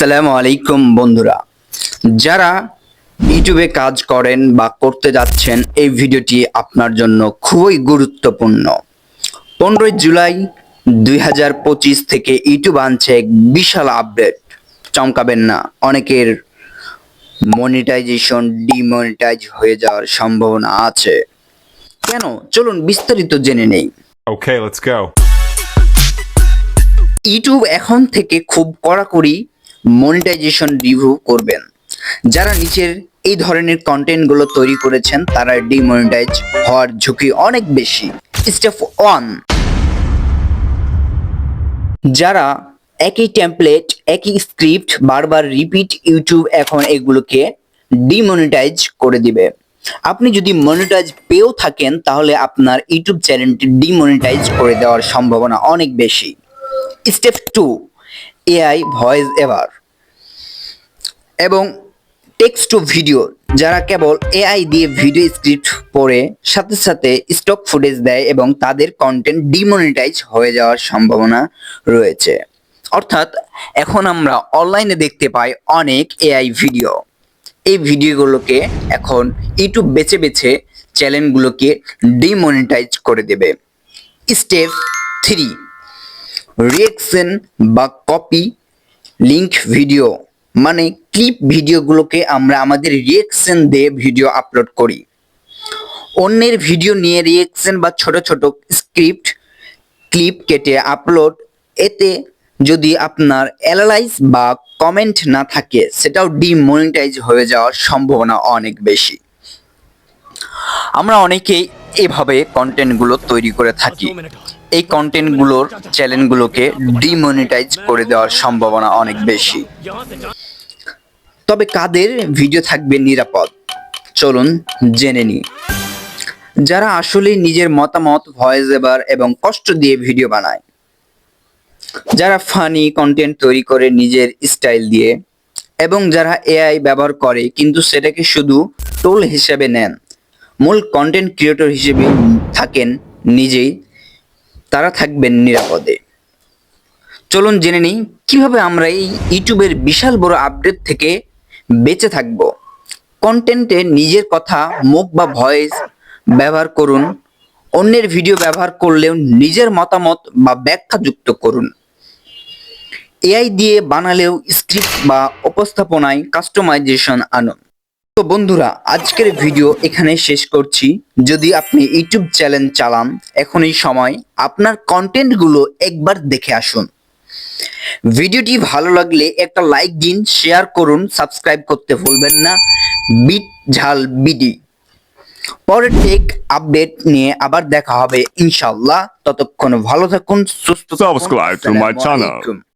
আসসালামু আলাইকুম বন্ধুরা। যারা ইউটিউবে কাজ করেন বা করতে যাচ্ছেন এই ভিডিওটি আপনার জন্য খুবই গুরুত্বপূর্ণ। পনেরোই জুলাই দুই হাজার পঁচিশ থেকে ইউটিউব আনছে এক বিশাল আপডেট। চমকাবেন না অনেকের মনিটাইজেশন ডিমনিটাইজ হয়ে যাওয়ার সম্ভাবনা আছে। কেন? চলুন বিস্তারিত জেনে নেই. ইউটিউব এখন থেকে খুব কড়াকড়ি মনিটাইজেশন রিভিউ করবেন। যারা নিচের এই ধরনের কন্টেন্টগুলো তৈরি করেছেন, তারা ডিমনিটাইজ হওয়ার ঝুঁকি অনেক বেশি। স্টেপ ওয়ান যারা একই টেমপ্লেট একই স্ক্রিপ্ট বারবার রিপিট ইউটিউব এখন এগুলোকে ডিমনিটাইজ করে দিবে। আপনি যদি মনিটাইজ পেয়েও থাকেন, তাহলে আপনার ইউটিউব চ্যানেলটি ডিমনিটাইজ করে দেওয়ার সম্ভাবনা অনেক বেশি। Step two AI voice over এবং টেক্সট টু ভিডিও যারা কেবল এআই দিয়ে ভিডিও স্ক্রিপ্ট পড়ে, সাথে সাথে স্টক ফুটেজ দেয় এবং তাদের কন্টেন্ট ডিমনিটাইজ হয়ে যাওয়ার সম্ভাবনা রয়েছে। অর্থাৎ এখন আমরা অনলাইনে দেখতে পাই অনেক এআই ভিডিও এই ভিডিওগুলোকে এখন ইউটিউব বেছে বেছে চ্যানেলগুলোকে ডিমনিটাইজ করে দেবে। স্টেপ থ্রি রিয়েকশন বা কপি লিঙ্ক ভিডিও মানে ক্লিপ ভিডিওগুলোকে আমরা আমাদের রিয়েকশন দিয়ে ভিডিও আপলোড করি। অন্যের ভিডিও নিয়ে রিয়েকশন বা ছোট ছোট স্ক্রিপ্ট ক্লিপ কেটে আপলোড এতে যদি আপনার অ্যানালাইজ বা কমেন্ট না থাকে, সেটাও ডিমনিটাইজ হয়ে যাওয়ার সম্ভাবনা অনেক বেশি। আমরা অনেকেই এভাবে কন্টেন্টগুলো তৈরি করে থাকি। এই কন্টেন্টগুলোর চ্যানেলগুলোকে ডিমনিটাইজ করে দেওয়ার সম্ভাবনা অনেক বেশি। তবে কাদের ভিডিও থাকবে নিরাপদ? চলুন জেনে নিই। যারা আসলে নিজের মতামত ভয়েস এবার এবং কষ্ট দিয়ে ভিডিও বানায়, যারা ফানি কন্টেন্ট তৈরি করে নিজের স্টাইল দিয়ে, এবং যারা এআই ব্যবহার করে, কিন্তু সেটাকে শুধু টোল হিসেবে নেন মূল কন্টেন্ট ক্রিয়েটর হিসেবে থাকেন নিজেই, তারা থাকবেন নিরাপদে। চলুন জেনে নিই, কীভাবে আমরা এই ইউটিউবের বিশাল বড় আপডেট থেকে বেঁচে থাকব। কন্টেন্টে নিজের কথা, মুখ বা ভয়েস ব্যবহার করুন, অন্যের ভিডিও ব্যবহার করলেও নিজের মতামত বা ব্যাখ্যা যুক্ত করুন। এআই দিয়ে বানালেও স্ক্রিপ্ট বা উপস্থাপনায় কাস্টমাইজেশন আনুন। তো বন্ধুরা আজকের ভিডিও এখানে শেষ করছি। যদি আপনি ইউটিউব চ্যানেল চালান এখন এই সময় আপনার কন্টেন্টগুলো একবার দেখে আসুন। ভিডিওটি ভালো লাগলে একটা লাইক দিন শেয়ার করুন সাবস্ক্রাইব করতে ভুলবেন না। বিট ঝাল বিডি। পরের টেক আপডেট নিয়ে আবার দেখা হবে ইনশাল্লাহ ততক্ষণ ভালো থাকুন সুস্থ